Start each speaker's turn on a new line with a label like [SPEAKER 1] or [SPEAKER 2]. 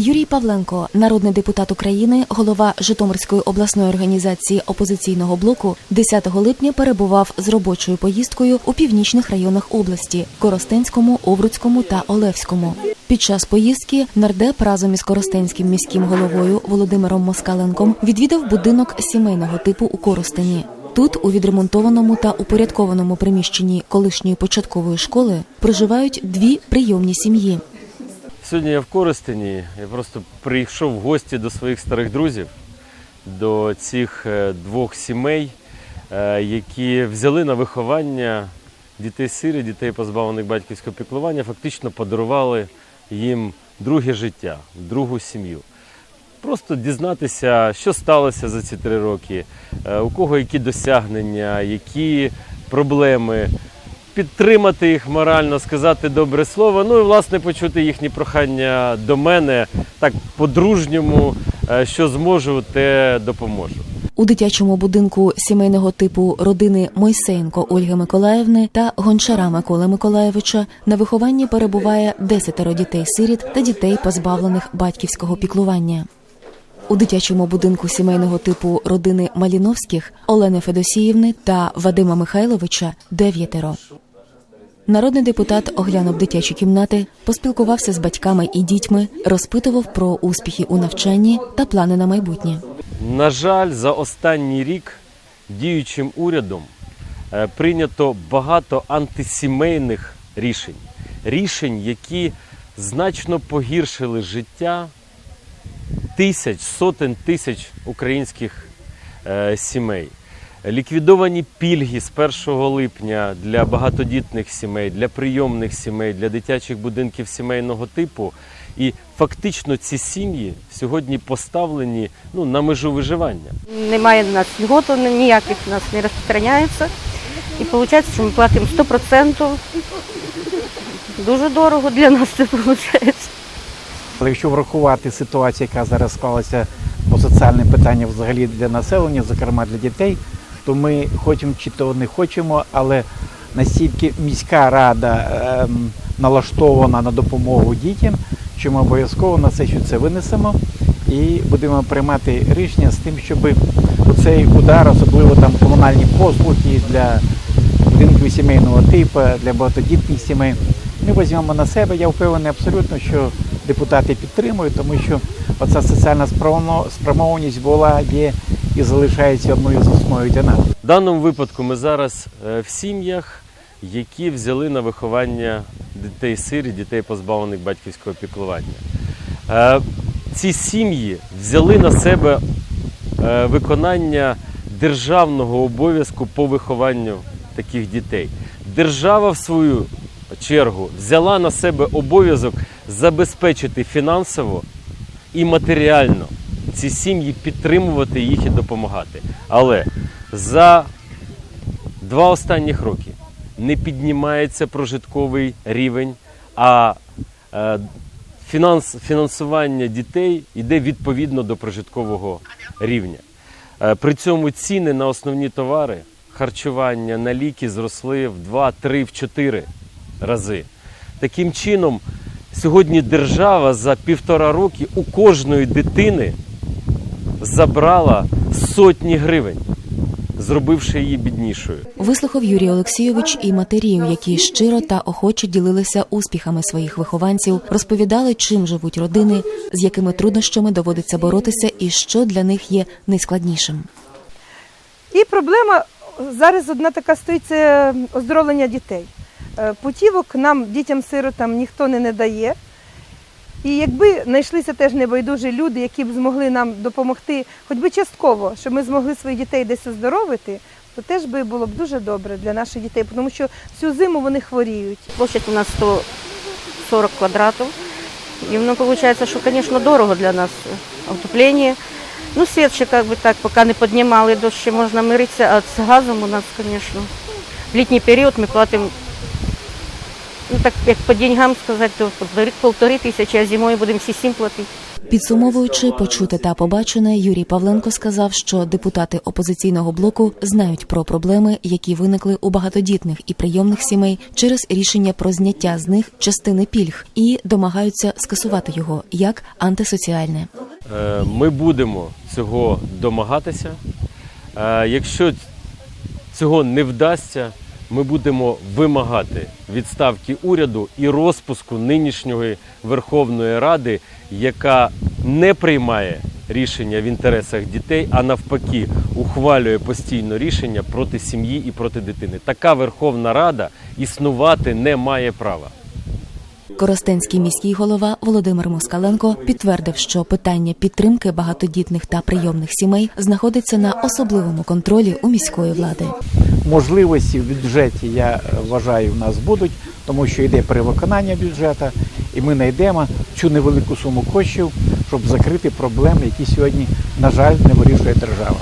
[SPEAKER 1] Юрій Павленко, народний депутат України, голова Житомирської обласної організації опозиційного блоку, 10 липня перебував з робочою поїздкою у північних районах області Коростенському, Овруцькому та Олевському. Під час поїздки нардеп разом із Коростенським міським головою Володимиром Москаленком відвідав будинок сімейного типу у Коростені. Тут, у відремонтованому та упорядкованому приміщенні колишньої початкової школи, проживають дві прийомні сім'ї.
[SPEAKER 2] Сьогодні я в Коростені. Я просто прийшов в гості до своїх старих друзів, до цих е, двох сімей, е, які взяли на виховання дітей сирі, дітей позбавлених батьківського піклування, фактично подарували їм друге життя, другу сім'ю. Просто дізнатися, що сталося за ці три роки, е, у кого які досягнення, які проблеми, підтримати їх морально, сказати добре слово. Ну і власне почути їхні прохання до мене так по-дружньому, е, що зможу, те допоможу.
[SPEAKER 1] У дитячому будинку сімейного типу родини Мойсеєнко Ольги Миколаївни та Гончара Миколи Миколаєвича на вихованні перебуває десятеро дітей-сиріт та дітей, позбавлених батьківського піклування. У дитячому будинку сімейного типу родини Маліновських Олени Федосіївни та Вадима Михайловича дев'ятеро. Народний депутат оглянув дитячі кімнати, поспілкувався з батьками і дітьми, розпитував про успіхи у навчанні та плани на майбутнє.
[SPEAKER 2] На жаль, за останній рік діючим урядом е, прийнято багато антисімейних рішень, рішень, які значно погіршили життя тисяч, сотень тисяч українських е, сімей. Ліквідовані пільги з 1 липня для багатодітних сімей, для прийомних сімей, для дитячих будинків сімейного типу. І фактично ці сім'ї сьогодні поставлені ну, на межу виживання.
[SPEAKER 3] Немає в нас льготу, ніяких в нас не розпространяється. І виходить, що ми платимо 100%. Дуже дорого для нас це виходить.
[SPEAKER 4] Але якщо врахувати ситуацію, яка зараз склалася по соціальним питанням взагалі для населення, зокрема для дітей, то ми хочемо чи то не хочемо, але настільки міська рада ем, налаштована на допомогу дітям, що ми обов'язково на сесію це винесемо і будемо приймати рішення з тим, щоб цей удар, особливо там комунальні послуги для будинків сімейного типу, для багатодітних сімей, ми візьмемо на себе. Я впевнений абсолютно, що депутати підтримують, тому що оця соціальна спрямованість була, є і залишається одною з основою для.
[SPEAKER 2] В даному випадку ми зараз е, в сім'ях, які взяли на виховання дітей сирі, дітей позбавлених батьківського піклування. Е, Ці сім'ї взяли на себе е, виконання державного обов'язку по вихованню таких дітей. Держава, в свою чергу, взяла на себе обов'язок забезпечити фінансово і матеріально ці сім'ї підтримувати їх і допомагати. Але за два останніх роки не піднімається прожитковий рівень, а е, фінанс, фінансування дітей йде відповідно до прожиткового рівня. Е, При цьому ціни на основні товари, харчування, на ліки зросли в 2, 3, в 4 рази. Таким чином, сьогодні держава за півтора роки у кожної дитини забрала сотні гривень, зробивши її біднішою.
[SPEAKER 1] Вислухав Юрій Олексійович і матерів, які щиро та охоче ділилися успіхами своїх вихованців, розповідали, чим живуть родини, з якими труднощами доводиться боротися, і що для них є найскладнішим.
[SPEAKER 5] І проблема зараз одна така стоїть це оздоровлення дітей. Е, Путівок нам, дітям-сиротам, ніхто не надає. І якби знайшлися теж небайдужі люди, які б змогли нам допомогти, хоч би частково, щоб ми змогли своїх дітей десь оздоровити, то теж би було б дуже добре для наших дітей, тому що всю зиму вони хворіють.
[SPEAKER 3] Площадь у нас 140 квадратів. І воно виходить, що, звісно, дорого для нас отоплення. Ну, світ ще як би так, поки не піднімали, то ще можна миритися, а з газом у нас, звісно, в літній період ми платимо, ну так як по деньгам сказати, то полтори тисячі, а зимою будемо всі сім платити.
[SPEAKER 1] Підсумовуючи почуте та побачене, Юрій Павленко сказав, що депутати опозиційного блоку знають про проблеми, які виникли у багатодітних і прийомних сімей через рішення про зняття з них частини пільг і домагаються скасувати його як антисоціальне.
[SPEAKER 2] Е, Ми будемо цього домагатися. Е, Якщо цього не вдасться, ми будемо вимагати відставки уряду і розпуску нинішньої Верховної Ради, яка не приймає рішення в інтересах дітей, а навпаки ухвалює постійно рішення проти сім'ї і проти дитини. Така Верховна Рада існувати не має права.
[SPEAKER 1] Коростенський міський голова Володимир Москаленко підтвердив, що питання підтримки багатодітних та прийомних сімей знаходиться на особливому контролі у міської влади.
[SPEAKER 4] Можливості в бюджеті, я вважаю, в нас будуть, тому що йде перевиконання бюджету, і ми знайдемо цю невелику суму коштів, щоб закрити проблеми, які сьогодні, на жаль, не вирішує держава.